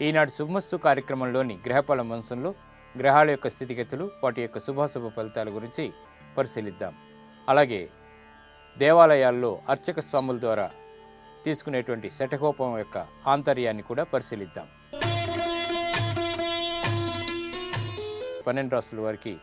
ఈనాడు శుభమస్తు కార్యక్రమంలోని గ్రహఫల మంశంలో గ్రహాల యొక్క స్థితిగతులు వాటి యొక్క శుభాశుభ ఫలితాల గురించి పరిశీలిద్దాం. అలాగే దేవాలయాల్లో అర్చక స్వాముల ద్వారా తీసుకునేటువంటి శటకోపం యొక్క ఆంతర్యాన్ని కూడా పరిశీలిద్దాం. పన్నెండు రాసుల వారికి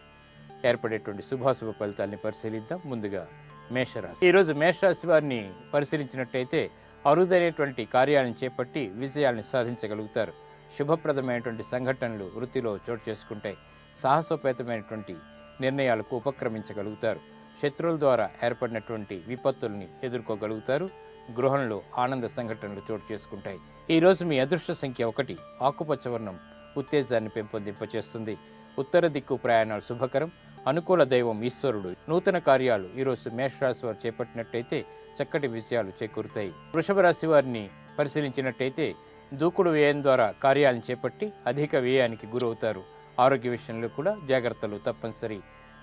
ఏర్పడేటువంటి శుభాశుభ ఫలితాల్ని పరిశీలిద్దాం. ముందుగా మేషరాశి. ఈరోజు మేషరాశి వారిని పరిశీలించినట్టయితే అరుదైనటువంటి కార్యాలను చేపట్టి విజయాలను సాధించగలుగుతారు. శుభప్రదమైనటువంటి సంఘటనలు వృత్తిలో చోటు చేసుకుంటాయి సాహసోపేతమైనటువంటి నిర్ణయాలకు ఉపక్రమించగలుగుతారు. శత్రువుల ద్వారా ఏర్పడినటువంటి విపత్తుల్ని ఎదుర్కోగలుగుతారు. గృహంలో ఆనంద సంఘటనలు చోటు చేసుకుంటాయి. ఈరోజు మీ అదృష్ట సంఖ్య ఒకటి ఆకుపచ్చ వర్ణం ఉత్తేజాన్ని పెంపొందింపచేస్తుంది. ఉత్తర దిక్కు ప్రయాణాలు శుభకరం. అనుకూల దైవం ఈశ్వరుడు. నూతన కార్యాలు ఈరోజు మేషరాశి వారు చేపట్టినట్టయితే చక్కటి విజయాలు చేకూరుతాయి. వృషభ రాశి వారిని పరిశీలించినట్టయితే దూకుడు వ్యయం ద్వారా కార్యాలను చేపట్టి అధిక వ్యయానికి గురవుతారు. ఆరోగ్య విషయంలో కూడా జాగ్రత్తలు తప్పనిసరి.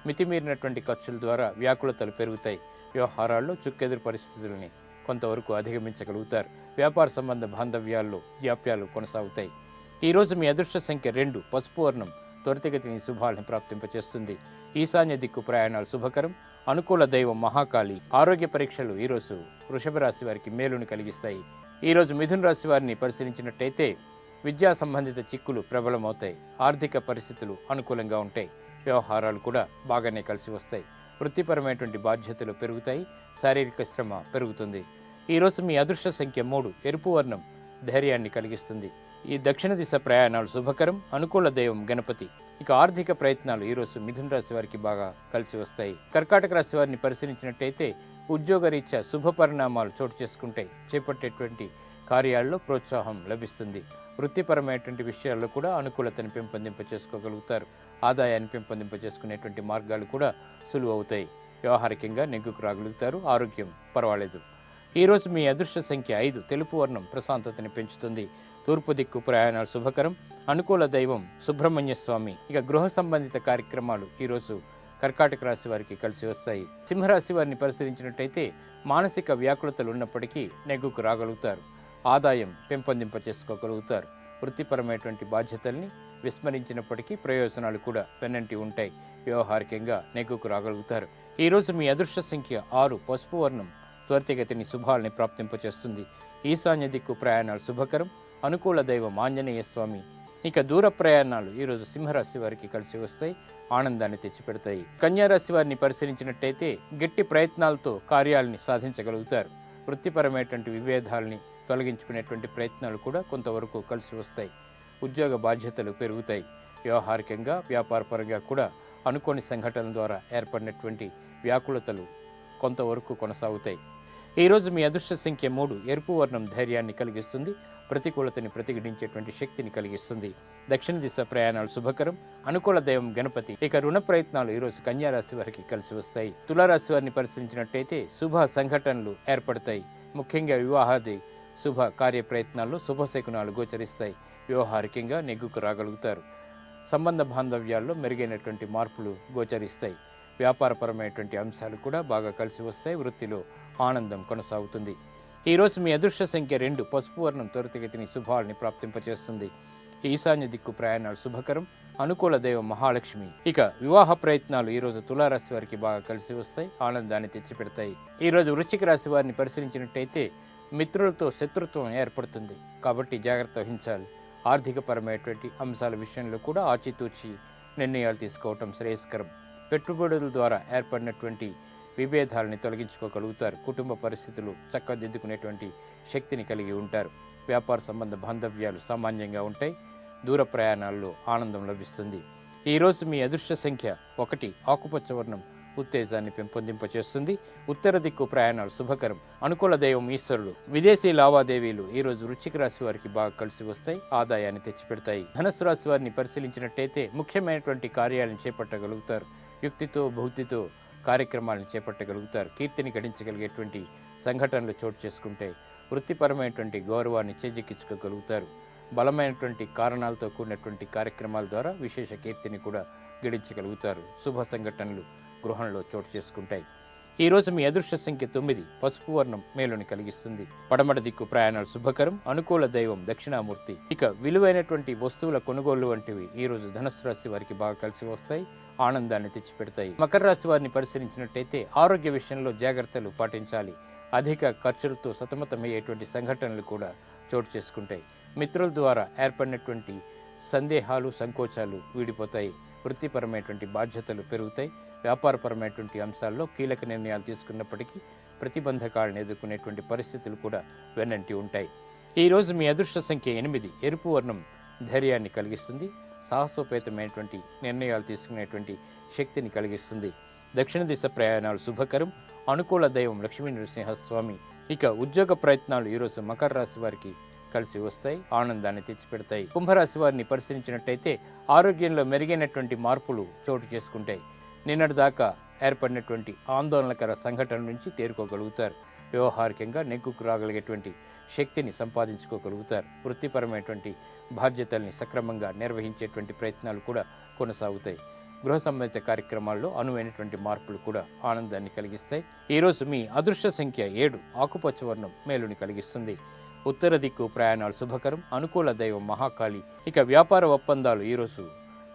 మితిమీరినటువంటి ఖర్చుల ద్వారా వ్యాకులతలు పెరుగుతాయి. వ్యవహారాల్లో చుక్కెదురు పరిస్థితులని కొంతవరకు అధిగమించగలుగుతారు. వ్యాపార సంబంధ బాంధవ్యాల్లో జాప్యాలు కొనసాగుతాయి. ఈరోజు మీ అదృష్ట సంఖ్య రెండు పసుపు వర్ణం త్వరితగతిని శుభాలను ప్రాప్తింపచేస్తుంది. ఈశాన్య దిక్కు ప్రయాణాలు శుభకరం. అనుకూల దైవం మహాకాళి. ఆరోగ్య పరీక్షలు ఈరోజు వృషభ రాశి వారికి మేలుని కలిగిస్తాయి. ఈరోజు మిథున రాశి వారిని పరిశీలించినట్టయితే విద్యా సంబంధిత చిక్కులు ప్రబలమవుతాయి. ఆర్థిక పరిస్థితులు అనుకూలంగా ఉంటాయి. వ్యవహారాలు కూడా బాగానే కలిసి వస్తాయి. వృత్తిపరమైనటువంటి బాధ్యతలు పెరుగుతాయి. శారీరక శ్రమ పెరుగుతుంది. ఈరోజు మీ అదృష్ట సంఖ్య మూడు ఎరుపు వర్ణం ధైర్యాన్ని కలిగిస్తుంది. ఈ దక్షిణ దిశ ప్రయాణాలు శుభకరం. అనుకూల దైవం గణపతి. ఇక ఆర్థిక ప్రయత్నాలు ఈరోజు మిథున రాశి వారికి బాగా కలిసి వస్తాయి. కర్కాటక రాశి వారిని పరిశీలించినట్టయితే ఉద్యోగరీత్యా శుభ పరిణామాలు చోటు చేసుకుంటాయి చేపట్టేటువంటి కార్యాల్లో ప్రోత్సాహం లభిస్తుంది. వృత్తిపరమైనటువంటి విషయాల్లో కూడా అనుకూలతను పెంపొందింప చేసుకోగలుగుతారు ఆదాయాన్ని పెంపొందింప చేసుకునేటువంటి మార్గాలు కూడా సులువు అవుతాయి వ్యవహారికంగా నెగ్గుకు రాగలుగుతారు. ఆరోగ్యం పర్వాలేదు. ఈరోజు మీ అదృష్ట సంఖ్య ఐదు. తెలుపు వర్ణం ప్రశాంతతని పెంచుతుంది. తూర్పు దిక్కు ప్రయాణాలు శుభకరం. అనుకూల దైవం సుబ్రహ్మణ్య స్వామి. ఇక గృహ సంబంధిత కార్యక్రమాలు ఈరోజు కర్కాటక రాశి వారికి కలిసి వస్తాయి. సింహరాశి వారిని పరిశీలించినట్టయితే మానసిక వ్యాకులతలు ఉన్నప్పటికీ నెగ్గుకు రాగలుగుతారు. ఆదాయం పెంపొందింప చేసుకోగలుగుతారు వృత్తిపరమైనటువంటి బాధ్యతల్ని విస్మరించినప్పటికీ ప్రయోజనాలు కూడా వెన్నంటి ఉంటాయి. వ్యవహారికంగా నెగ్గుకు రాగలుగుతారు. ఈరోజు మీ అదృష్ట సంఖ్య ఆరు పసుపు వర్ణం త్వరితగతిని శుభాలని ప్రాప్తింపచేస్తుంది. ఈశాన్య దిక్కు ప్రయాణాలు శుభకరం. అనుకూల దైవం ఆంజనేయ స్వామి ఇక దూర ప్రయాణాలు ఈరోజు సింహరాశి వారికి కలిసి వస్తాయి ఆనందాన్ని తెచ్చిపెడతాయి. కన్యారాశి వారిని పరిశీలించినట్టయితే గట్టి ప్రయత్నాలతో కార్యాలని సాధించగలుగుతారు. వృత్తిపరమైనటువంటి విభేదాలని తొలగించుకునేటువంటి ప్రయత్నాలు కూడా కొంతవరకు కలిసి వస్తాయి. ఉద్యోగ బాధ్యతలు పెరుగుతాయి. వ్యవహారికంగా వ్యాపారపరంగా కూడా అనుకోని సంఘటనల ద్వారా ఏర్పడినటువంటి వ్యాకులతలు కొంతవరకు కొనసాగుతాయి. ఈరోజు మీ అదృష్ట సంఖ్య మూడు. ఎరుపు వర్ణం ధైర్యాన్ని కలిగిస్తుంది. ప్రతికూలతని ప్రతిఘటించేటువంటి శక్తిని కలిగిస్తుంది. దక్షిణ దిశ ప్రయాణాలు శుభకరం. అనుకూల దైవం గణపతి. ఇక రుణ ప్రయత్నాలు ఈరోజు కన్యారాశి వారికి కలిసి వస్తాయి. తులారాశి వారిని పరిశీలించినట్టయితే శుభ సంఘటనలు ఏర్పడతాయి. ముఖ్యంగా వివాహాది శుభ కార్య ప్రయత్నాల్లో శుభశకునాలు గోచరిస్తాయి. వ్యవహారికంగా నెగ్గుకు రాగలుగుతారు. సంబంధ బాంధవ్యాల్లో మెరుగైనటువంటి మార్పులు గోచరిస్తాయి. వ్యాపారపరమైనటువంటి అంశాలు కూడా బాగా కలిసి వస్తాయి వృత్తిలో ఆనందం కొనసాగుతుంది. ఈరోజు మీ అదృష్ట సంఖ్య రెండు పసుపు వర్ణం త్వరితగతిని శుభాలని ప్రాప్తింపచేస్తుంది. ఈశాన్య దిక్కు ప్రయాణాలు శుభకరం అనుకూల దైవం మహాలక్ష్మి. ఇక వివాహ ప్రయత్నాలు ఈరోజు తులారాశి వారికి బాగా కలిసి వస్తాయి ఆనందాన్ని తెచ్చిపెడతాయి. ఈరోజు వృశ్చిక రాశి వారిని పరిశీలించినట్టయితే మిత్రులతో శత్రుత్వం ఏర్పడుతుంది. కాబట్టి జాగ్రత్త వహించాలి. ఆర్థికపరమైనటువంటి అంశాల విషయంలో కూడా ఆచితూచి నిర్ణయాలు తీసుకోవటం శ్రేయస్కరం. పెట్టుబడుల ద్వారా ఏర్పడినటువంటి విభేదాలని తొలగించుకోగలుగుతారు. కుటుంబ పరిస్థితులు చక్కదిద్దుకునేటువంటి శక్తిని కలిగి ఉంటారు. వ్యాపార సంబంధ బాంధవ్యాలు సామాన్యంగా ఉంటాయి. దూర ప్రయాణాల్లో ఆనందం లభిస్తుంది. ఈరోజు మీ అదృష్ట సంఖ్య ఒకటి. ఆకుపచ్చ వర్ణం ఉత్తేజాన్ని పెంపొందింపచేస్తుంది. ఉత్తర దిక్కు ప్రయాణాలు శుభకరం. అనుకూల దైవం ఈశ్వరుడు. విదేశీ లావాదేవీలు ఈరోజు రోజు వృశ్చిక రాశి వారికి బాగా కలిసి వస్తాయి. ఆదాయాన్ని తెచ్చిపెడతాయి. ధనస్సు రాశి వారిని పరిశీలించినట్టయితే ముఖ్యమైనటువంటి కార్యాలను చేపట్టగలుగుతారు. యుక్తితో భౌతితో కార్యక్రమాలను చేపట్టగలుగుతారు. కీర్తిని గడించగలిగేటువంటి సంఘటనలు చోటు చేసుకుంటే వృత్తిపరమైనటువంటి గౌరవాన్ని చేజిక్కించుకోగలుగుతారు. బలమైనటువంటి కారణాలతో కూడినటువంటి కార్యక్రమాల ద్వారా విశేష కీర్తిని కూడా గడించగలుగుతారు. శుభ సంఘటనలు గృహంలో చోటు చేసుకుంటాయి. ఈ రోజు మీ అదృష్ట సంఖ్య తొమ్మిది. పసుపు వర్ణం మేలుని కలిగిస్తుంది. పడమట దిక్కు ప్రయాణాలు శుభకరం. అనుకూల దైవం దక్షిణామూర్తి. ఇక విలువైనటువంటి వస్తువుల కొనుగోలు వంటివి ఈ రోజు ధనుసు రాశి వారికి బాగా కలిసి వస్తాయి. ఆనందాన్ని తెచ్చిపెడతాయి. మకర రాశి వారిని పరిశీలించినట్టయితే ఆరోగ్య విషయంలో జాగ్రత్తలు పాటించాలి. అధిక ఖర్చులతో సతమతమయ్యేటువంటి సంఘటనలు కూడా చోటు చేసుకుంటాయి. మిత్రుల ద్వారా ఏర్పడినటువంటి సందేహాలు సంకోచాలు వీడిపోతాయి. వృత్తిపరమైనటువంటి బాధ్యతలు పెరుగుతాయి. వ్యాపారపరమైనటువంటి అంశాల్లో కీలక నిర్ణయాలు తీసుకున్నప్పటికీ ప్రతిబంధకాలను ఎదుర్కొనేటువంటి పరిస్థితులు కూడా వెన్నంటి ఉంటాయి. ఈ రోజు మీ అదృష్ట సంఖ్య ఎనిమిది. ఎరుపు వర్ణం ధైర్యాన్ని కలిగిస్తుంది. సాహసోపేతమైనటువంటి నిర్ణయాలు తీసుకునేటువంటి శక్తిని కలిగిస్తుంది. దక్షిణ దిశ ప్రయాణాలు శుభకరం. అనుకూల దైవం లక్ష్మీ నరసింహస్వామి ఇక ఉద్యోగ ప్రయత్నాలు ఈరోజు మకర రాశి వారికి కలిసి వస్తాయి. ఆనందాన్ని తెచ్చిపెడతాయి. కుంభరాశి వారిని పరిశీలించినట్టయితే ఆరోగ్యంలో మెరుగైనటువంటి మార్పులు చోటు చేసుకుంటాయి. నిన్నటి దాకా ఏర్పడినటువంటి ఆందోళనకర సంఘటన నుంచి తేరుకోగలుగుతారు. వ్యవహారికంగా నెగ్గుకు రాగలిగేటువంటి శక్తిని సంపాదించుకోగలుగుతారు. వృత్తిపరమైనటువంటి బాధ్యతల్ని సక్రమంగా నిర్వహించేటువంటి ప్రయత్నాలు కూడా కొనసాగుతాయి. గృహ సంబంధిత కార్యక్రమాల్లో అనువైనటువంటి మార్పులు కూడా ఆనందాన్ని కలిగిస్తాయి. ఈరోజు మీ అదృష్ట సంఖ్య ఏడు ఆకుపచ్చ వర్ణం మేలుని కలిగిస్తుంది. ఉత్తర దిక్కు ప్రయాణాలు శుభకరం అనుకూల దైవం మహాకాళి. ఇక వ్యాపార ఒప్పందాలు ఈరోజు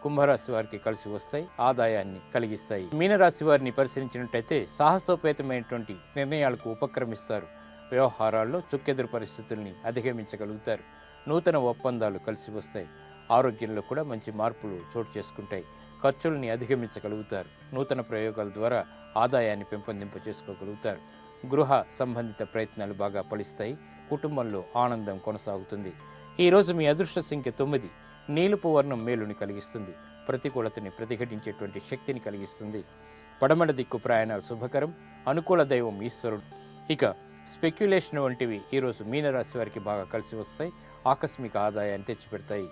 కుంభరాశి వారికి కలిసి వస్తాయి ఆదాయాన్ని కలిగిస్తాయి. మీనరాశి వారిని పరిశీలించినట్టయితే సాహసోపేతమైనటువంటి నిర్ణయాలకు ఉపక్రమిస్తారు. వ్యవహారాల్లో చుక్కెదురు పరిస్థితుల్ని అధిగమించగలుగుతారు. నూతన ఒప్పందాలు కలిసి వస్తాయి ఆరోగ్యంలో కూడా మంచి మార్పులు చోటు చేసుకుంటాయి. ఖర్చుల్ని అధిగమించగలుగుతారు. నూతన ప్రయోగాల ద్వారా ఆదాయాన్ని పెంపొందింప చేసుకోగలుగుతారు. గృహ సంబంధిత ప్రయత్నాలు బాగా ఫలిస్తాయి. కుటుంబంలో ఆనందం కొనసాగుతుంది. ఈరోజు మీ అదృష్ట సంఖ్య తొమ్మిది. నీలుపు వర్ణం మేలుని కలిగిస్తుంది. ప్రతికూలతని ప్రతిఘటించేటువంటి శక్తిని కలిగిస్తుంది. పడమడ దిక్కు ప్రయాణాలు శుభకరం. అనుకూల దైవం ఈశ్వరుడు. ఇక స్పెక్యులేషన్ వంటివి ఈరోజు మీనరాశి వారికి బాగా కలిసి వస్తాయి. ఆకస్మిక ఆదాయాన్ని తెచ్చిపెడతాయి.